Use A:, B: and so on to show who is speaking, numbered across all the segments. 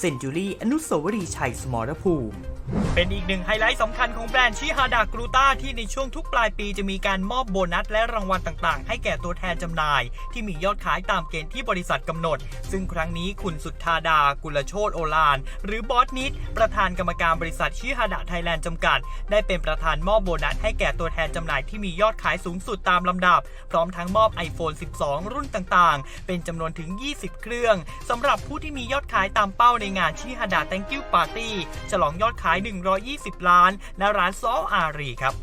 A: เซนจูรี่อนุสาวรีย์ชัยสมรภูมิ เป็นอีกหนึ่งไฮไลท์สำคัญของแบรนด์ชิฮาดากรูต้าที่ในช่วงทุกปลายปีจะมีการมอบโบนัสและรางวัลต่างๆ ให้แก่ตัวแทนจำหน่าย ที่มียอดขายตามเกณฑ์ที่บริษัทกำหนด ซึ่งครั้งนี้คุณสุทธาดา กุลโชตโอลาน หรือบอสนิด ประธานกรรมการบริษัทชิฮาดะไทยแลนด์จำกัด ได้เป็นประธานมอบโบนัสให้แก่ตัวแทนจำหน่ายที่มียอดขายสูงสุดตามลำดับ พร้อมทั้งมอบ iPhone 12 รุ่นต่างๆ เป็นจำนวนถึง 20 เครื่องสำหรับผู้ที่มียอดขายตามเป้าในงานชิฮาดะ Thank You Party ฉลองยอดขาย 120 ล้านณร้านซออารีครับ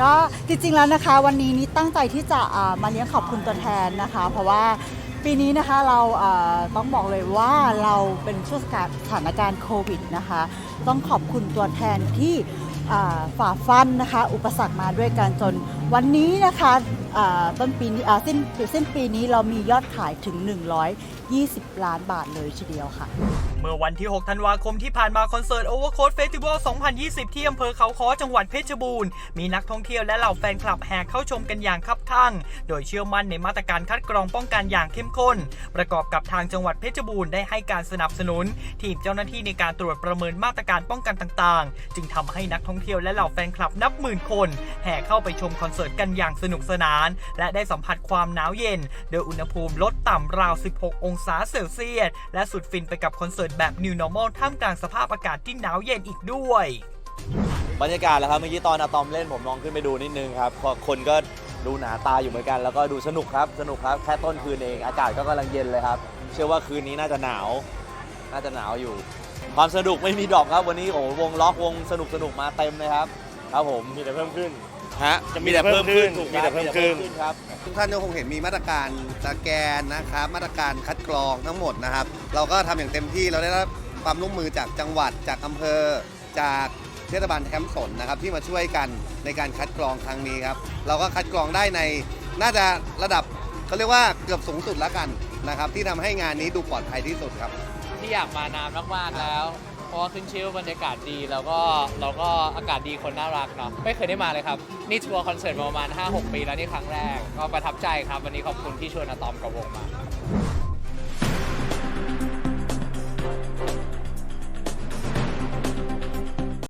B: ก็จริงๆแล้วนะคะวันนี้นี่ตั้งใจที่จะมาเลี้ยงขอบคุณตัวแทนนะคะ เพราะว่า ปีนี้นะคะเราต้องบอกเลยว่าเราเป็นช่วงสถานการณ์โควิดนะคะ ต้องขอบคุณตัวแทนที่ฝ่าฟันนะคะ อุปสรรคมาด้วยกันจนวันนี้นะคะต้นปีนี้สิ้นสิ้นปีนี้เรามียอดขายถึง 120 ล้านบาทเลยทีเดียวค่ะ
A: มื่อวันที่ 6 ธันวาคมที่ผ่านมาคอนเสิร์ต Overcoat Festival 2020 ที่อำเภอเขาค้อจังหวัดเพชรบูรณ์ มีนักท่องเที่ยวและเหล่าแฟนคลับแห่เข้าชมกันอย่างคับคั่ง โดยเชื่อมั่นในมาตรการคัดกรองป้องกันอย่างเข้มข้น ประกอบกับทางจังหวัดเพชรบูรณ์ได้ให้การสนับสนุน ทีมเจ้าหน้าที่ในการตรวจประเมินมาตรการป้องกันต่างๆ จึงทำให้นักท่องเที่ยวและเหล่าแฟนคลับนับหมื่นคน แห่เข้าไปชมคอนเสิร์ตกันอย่างสนุกสนาน และได้สัมผัสความหนาวเย็น โดยอุณหภูมิลดต่ำราว 16 องศาเซลเซียสและสุดฟินไปกับคอนเสิร์ตแบบ New Normal ท่ามกลางสภาพอากาศที่หนาวเย็นอีกด้วย
C: บรรยากาศแล้วครับเมื่อกี้ตอนอะตอมเล่นผมลองขึ้นไปดูนิดนึงครับพอคนก็ดูหนาตาอยู่เหมือนกัน แล้วก็ดูสนุกครับสนุกครับแค่ต้นคืนเองอากาศก็กำลังเย็นเลยครับ เชื่อว่าคืนนี้น่าจะหนาว น่าจะหนาวอยู่ ความสนุกไม่มีดรอปครับวันนี้โอ้โหวงล็อกวงสนุกสนุกมาเต็มเลยครับ ครับผม
D: มีแต่เพิ่มขึ้น
C: ฮะ
D: จะมีแต่เพิ่มขึ้น
C: ถูก
D: มีแต่เพิ่มขึ้น
C: ครับ
E: ทุกท่านก็คงเห็นมีมาตรการสแกนนะครับมาตรการคัดกรองทั้งหมดนะครับ เราก็ทำอย่างเต็มที่เราได้รับความร่วมมือจากจังหวัดจากอำเภอ จากเทศบาลแคมป์สนนะครับที่มาช่วยกันในการคัดกรองครั้งนี้ครับเราก็คัดกรองได้ในน่าจะระดับเขาเรียกว่าเกือบสูงสุดแล้วกันนะครับ ที่ทำให้งานนี้ดูปลอดภัยที่สุดครับ
F: ที่อยากมานานมากๆแล้ว เพราะว่าขึ้นชื่อว่าบรรยากาศดีแล้วก็แล้วก็อากาศดีคนน่ารักเนาะไม่เคยได้มาเลยครับ นี่ทัวร์คอนเสิร์ตมาประมาณ 5-6 ปีแล้วนี่ครั้งแรก ก็ประทับใจครับ วันนี้ขอบคุณที่ชวนอะตอมกับวงมา